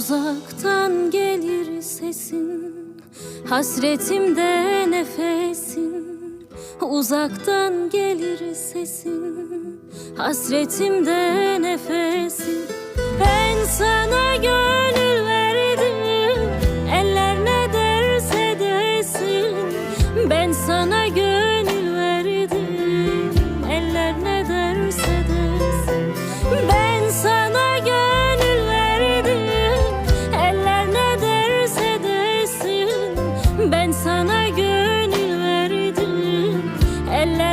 Uzaktan gelir sesin Hasretimde nefesin. Uzaktan gelir sesin Hasretimde nefesin. Ben sana gönül verdim Eller ne derse desin. Ben sana gönül Ben sana gönül verdim. Eller